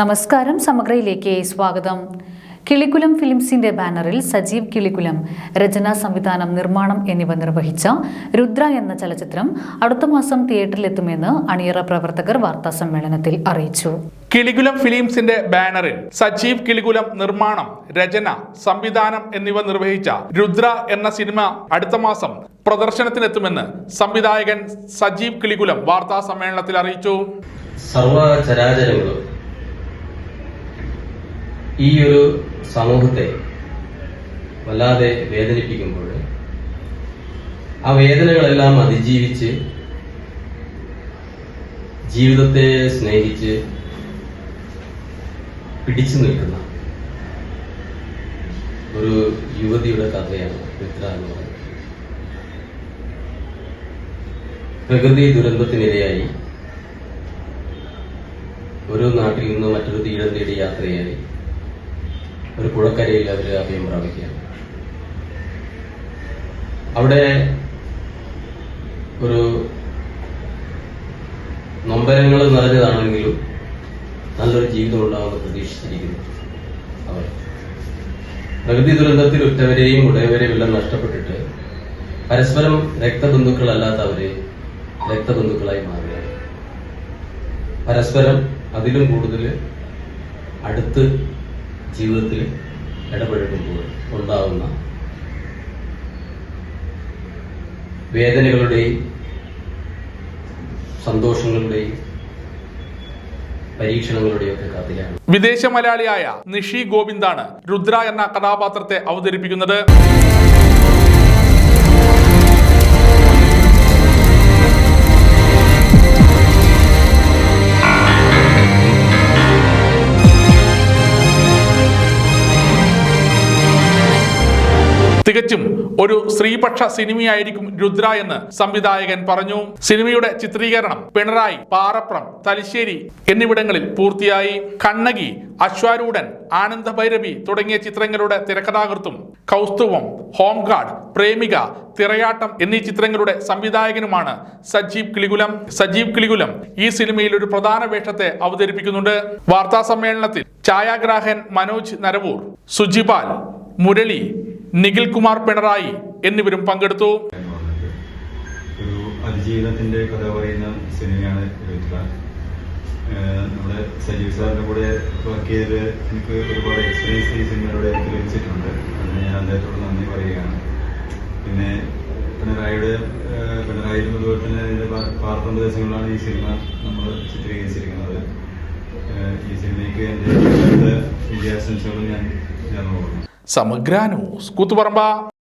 നമസ്കാരം സമഗ്രയിലേക്ക് സ്വാഗതം. കിളികുലം ഫിലിംസിന്റെ ബാനറിൽ സജീവ് കിളികുലം രചന സംവിധാനം നിർമ്മാണം എന്നിവ നിർവഹിച്ച രുദ്ര എന്ന ചലച്ചിത്രം അടുത്ത മാസം തിയേറ്ററിലെത്തുമെന്ന് അണിയറ പ്രവർത്തകർ വാർത്താ സമ്മേളനത്തിൽ അറിയിച്ചു. കിളികുലം ഫിലിംസിന്റെ ബാനറിൽ സജീവ് കിളികുലം നിർമ്മാണം രചന സംവിധാനം എന്നിവ നിർവഹിച്ച രുദ്ര എന്ന സിനിമ അടുത്ത മാസം പ്രദർശനത്തിനെത്തുമെന്ന് സംവിധായകൻ സജീവ് കിളികുലം വാർത്താ സമ്മേളനത്തിൽ അറിയിച്ചു. സർവചരാചരങ്ങളും ഈ ഒരു സമൂഹത്തെ വല്ലാതെ വേദനിപ്പിക്കുമ്പോൾ ആ വേദനകളെല്ലാം അതിജീവിച്ച് ജീവിതത്തെ സ്നേഹിച്ച് പിടിച്ചു നിൽക്കുന്ന ഒരു യുവതിയുടെ കഥയാണ് മിത്ര എന്ന് പറയുന്നത്. പ്രകൃതി ദുരന്തത്തിനിരയായി ഒരു നാട്ടിൽ നിന്ന് മറ്റൊരു തീരം തേടി യാത്രയായി ഒരു പുഴക്കരയിൽ അവർ അഭയം പ്രാപിക്കുകയാണ്. അവിടെ ഒരു നൊമ്പരങ്ങൾ നിറഞ്ഞതാണെങ്കിലും നല്ലൊരു ജീവിതം ഉണ്ടാവുമെന്ന് പ്രതീക്ഷിച്ചിരിക്കുന്നു അവർ. പ്രകൃതി ദുരന്തത്തിൽ ഉറ്റവരെയും ഉടയവരെയും എല്ലാം നഷ്ടപ്പെട്ടിട്ട് പരസ്പരം രക്തബന്ധുക്കളല്ലാത്തവരെ രക്തബന്ധുക്കളായി മാറുകയാണ്. പരസ്പരം അതിലും കൂടുതൽ അടുത്ത് ജീവിതത്തിൽ ഇടപഴകുമ്പോൾ ഉണ്ടാകുന്ന വേദനകളുടെയും സന്തോഷങ്ങളുടെയും വിദേശ മലയാളിയായ നിഷി ഗോവിന്ദാണ് രുദ്ര എന്ന കഥാപാത്രത്തെ അവതരിപ്പിക്കുന്നത്. തികച്ചും ഒരു സ്ത്രീപക്ഷ സിനിമയായിരിക്കും രുദ്ര എന്ന് സംവിധായകൻ പറഞ്ഞു. സിനിമയുടെ ചിത്രീകരണം പിണറായി പാറപ്രം തലശ്ശേരി എന്നിവിടങ്ങളിൽ പൂർത്തിയായി. കണ്ണകി അശ്വാരൂഢൻ ആനന്ദ ഭൈരവി തുടങ്ങിയ ചിത്രങ്ങളുടെ തിരക്കഥാകൃത്തും കൗസ്തുവം ഹോംഗാർഡ് പ്രേമിക തിറയാട്ടം എന്നീ ചിത്രങ്ങളുടെ സംവിധായകനുമാണ് സജീവ് കിളികുലം. സജീവ് കിളികുലം ഈ സിനിമയിൽ ഒരു പ്രധാന വേഷത്തെ അവതരിപ്പിക്കുന്നുണ്ട്. വാർത്താ സമ്മേളനത്തിൽ ഛായാഗ്രാഹകൻ മനോജ് നരവൂർ സുജിപാൽ മുരളി നിഖിൽ കുമാർ പിണറായി എന്നിവരും പങ്കെടുത്തു. ഒരു അതിജീവനത്തിന്റെ കഥ പറയുന്ന സിനിമയാണ് നമ്മുടെ സജീവ് സാറിന്റെ കൂടെ വർക്ക് ചെയ്ത് എനിക്ക് ഒരുപാട് എക്സ്പീരിയൻസ് ഈ സിനിമയിലൂടെ എനിക്ക് ലഭിച്ചിട്ടുണ്ട്. അതിന് ഞാൻ അദ്ദേഹത്തോട് നന്ദി പറയുകയാണ്. പിന്നെ പിണറായിയുടെ പിണറായിയിലും അതുപോലെ തന്നെ അതിന്റെ പാ- പാർത്ത ഈ സിനിമ നമ്മൾ ചിത്രീകരിച്ചിരിക്കുന്നത്. ഈ സിനിമയ്ക്ക് എന്റെ വിജയാശംസകളും ഞാൻ നേർന്നു കൊടുക്കുന്നു സമഗ്ര ന്യൂസ് കൂത്തുപറമ്പ